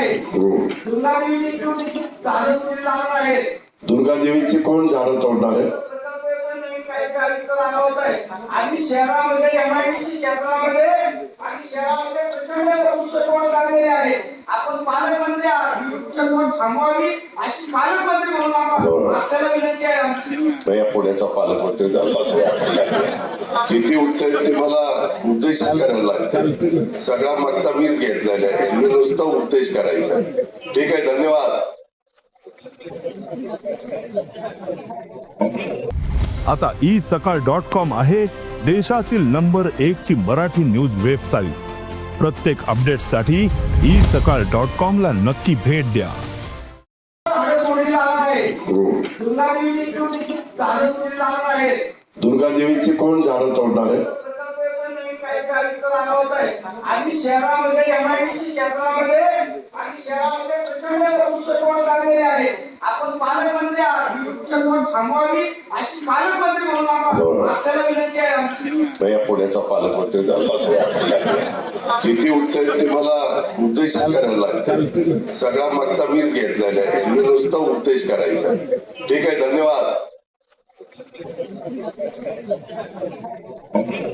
आहे. दुर्गा देवी आहे दुर्गा देवीची कोण झाडं तोडणार आहे आणि शहरामध्ये एमआयडीसी क्षेत्रामध्ये आणि शहरामध्ये प्रचंड वृक्षतोड झालेली आहे. आपण पालकमंत्री आहात. ही वृक्षतोड थांबवावी अशी पालकमंत्री म्हणून आम्हाला- आपल्याला विनंती आहे आमची मी या पुण्याचा पालकमंत्री झाला. किती उत्तर ते मला उद्देशच करायला लागते सगळा मागता मीच घेतलेला आहे. मी नुसतं उपदेश करायचा. ठीक आहे धन्यवाद. आता ई सकाळ डॉट कॉम आहे देशातील नंबर एक ची मराठी न्यूज वेबसाईट. प्रत्येक अपडेटसाठी ई सकाळ डॉट कॉम ला नक्की भेट द्या. दुर्गा देवीची कोण झाडं तोडणार आहे? प्रकल्प पण नवीन काही कार्यक्रम राबवत आहे आणि शहरामध्ये एमआयडीसी क्षेत्रामध्ये आणि शहरामध्ये प्रचंड वृक्षतोड झालेली आहे. आपण पालकमंत्री आहात. ही वृक्षतोड थांबवावी अशी पालकमंत्री म्हणून आम्हाला- आपल्याला विनंती आहे आमची. मी या पुण्याचा पालकमंत्री झाला असं. किती उत्तर ते मला उद्देशच करायला लागते सगळा मागता मीच घेतलेला आहे. मी नुसतं उपदेश करायचा. ठीक आहे धन्यवाद. Thank you.